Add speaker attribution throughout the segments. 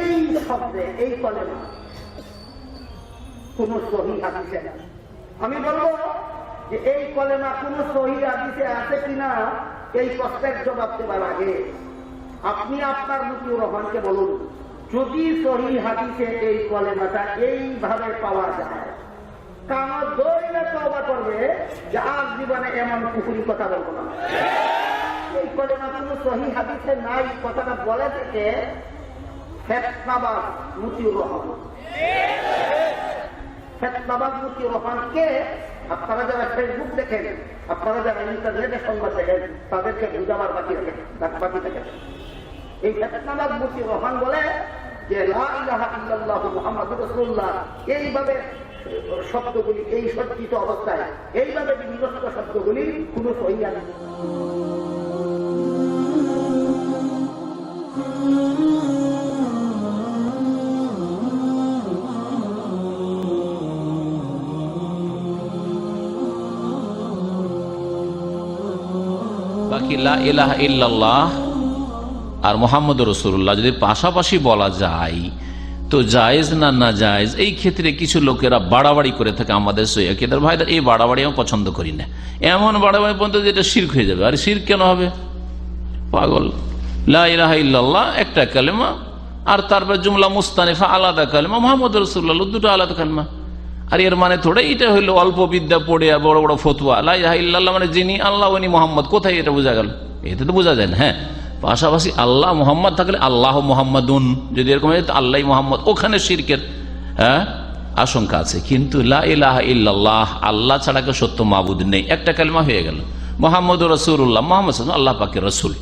Speaker 1: এই শব্দে এই কলেমা কোন সহি আমি বলব যে এই কলেমা কোন সহি হাদিসে আছে কিনা, এই প্রশ্নের জবাব দেবার আগে আপনি আপনার মুতিউর রহমানকে বলুন, যদি সহি হাদিসে এই কলেমাটা এইভাবে পাওয়া যায় করবে, যে জীবনে কথা না। কথাটা বলে আপনারা যারা ফেসবুক দেখেন, আপনারা যারা ইন্টারনেটে সংবাদ দেখেন, তাদেরকে বুঝাবার বাকি রাখেন বাকি দেখেন এই ফেতনাবাদ মুতিউর রহমান বলে যে এইভাবে শব্দগুলি, এই সজ্জিত অবস্থায়, এইভাবে বিভিন্ন শব্দগুলি কোনো সহিয়া হাদিস
Speaker 2: বাকি ইলাহা ইল্লাল্লাহ আর মোহাম্মদ রসুল্লাহ যদি পাশাপাশি বলা যায়, তো জায়েজ না না জায়েজ, এই ক্ষেত্রে কিছু লোকেরা বাড়াবাড়ি করে থাকে আমাদের সৈয়কেদার ভাইদের। এই বাড়াবাড়ি আমি পছন্দ করি না। এমন বাড়াবাড়ি পর্যন্ত যেটা শির্ক হয়ে যাবে। আর শির্ক কেন হবে? পাগল। লা ইলাহা ইল্লাল্লাহ, একটা কালেমা, আর তারপর জুমলা মুস্তানিফা, আলাদা কালেমা, মোহাম্মদ রসুল্লাহ দুটো আলাদা কালেমা। আর এর মানে থোড়ে এটা হইল অল্প বিদ্যা পড়ে বড় বড় ফতুয়া। আল্লাহ ইল্লাল্লাহ মানে যিনি আল্লাহ, উনি মোহাম্মদ। কোথায় এটা বোঝা গেল? এতে তো বোঝা যায় না হ্যাঁ। পাশাপাশি আল্লাহ মোহাম্মদ থাকলে আল্লাহ মোহাম্মদুন। যদি এরকম হয় আল্লাহ মোহাম্মদ। ওখানে শিরকের হ্যাঁ আশঙ্কা আছে। কিন্তু লা ইলাহা ইল্লাল্লাহ, আল্লাহ ছাড়া কেউ সত্য মাবুদ নেই। একটা কালমা হয়ে গেল। মোহাম্মদ রসুল্লাহ মোহাম্মদ আল্লাহ পাকে রসুল।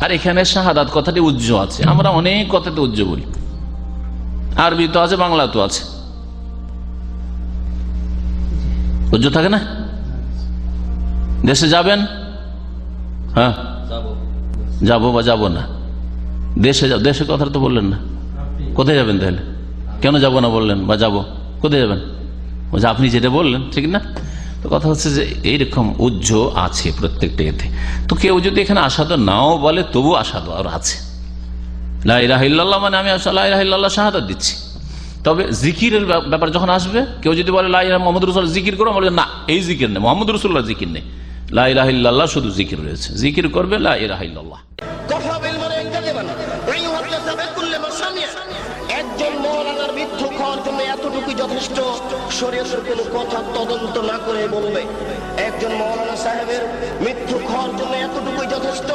Speaker 2: আর এখানে শাহাদাত কথাটি উজ্জ্ব আছে। আমরা অনেক কথাতে উজ্জ্ব বলি। আরবি তো আছে, বাংলা তো আছে। উজ্জ্ব থাকে না? দেশে যাবেন? হ্যাঁ? যাব। বা যাব না। দেশে যাব দেশের কথা তো বললেন না। কোথায় যাবেন তাহলে? কেন যাব না বললেন বা যাব? কোথায় যাবেন? আপনি যেটা বললেন ঠিক না? তো কথা হচ্ছে যে এইরকম উজ্জ্ব আছে প্রত্যেকটা এতে। তো কেউ যদি এখানে আসাদ নাও বলে তবু আসাদ আর আছে। লাহ মানে আমি লাহ শাহাদাত দিচ্ছি। তবে জিকিরের ব্যাপার যখন আসবে, কেউ যদি বলে লাই মোহাম্মদ রসুল্লাহ জিকির করো বলে, না, এই জিকির নেই মোহাম্মদ রসুল্লাহ জিকির নেই। লাহ শুধু জিকির রয়েছে। জিকির করবে লাহ
Speaker 3: একজন মৌলানার মৃত্যু যথেষ্ট কথা তদন্ত করে বলবে। একজন মৌলানা সাহেবের মৃত্যু হওয়ার জন্য এতটুকুই যথেষ্ট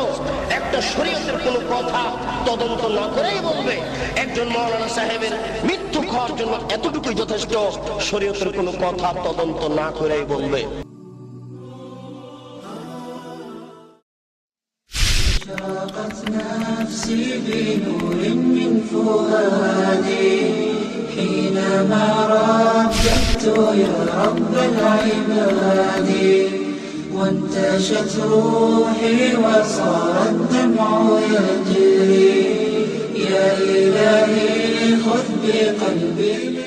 Speaker 3: একটা শরীয়তের কোনো কথা তদন্ত না করেই বলবে একজন মৌলানা সাহেবের মিথ্যুক হওয়ার জন্য এতটুকুই যথেষ্ট শরীয়তের কোনো কথা তদন্ত না করেই বলবে
Speaker 4: اشرقت نفسي بنور من فؤادي حينما رددت يا رب العباد وانتشت روحي وصار الدمع يجري. يا إلهي خذ بقلبي.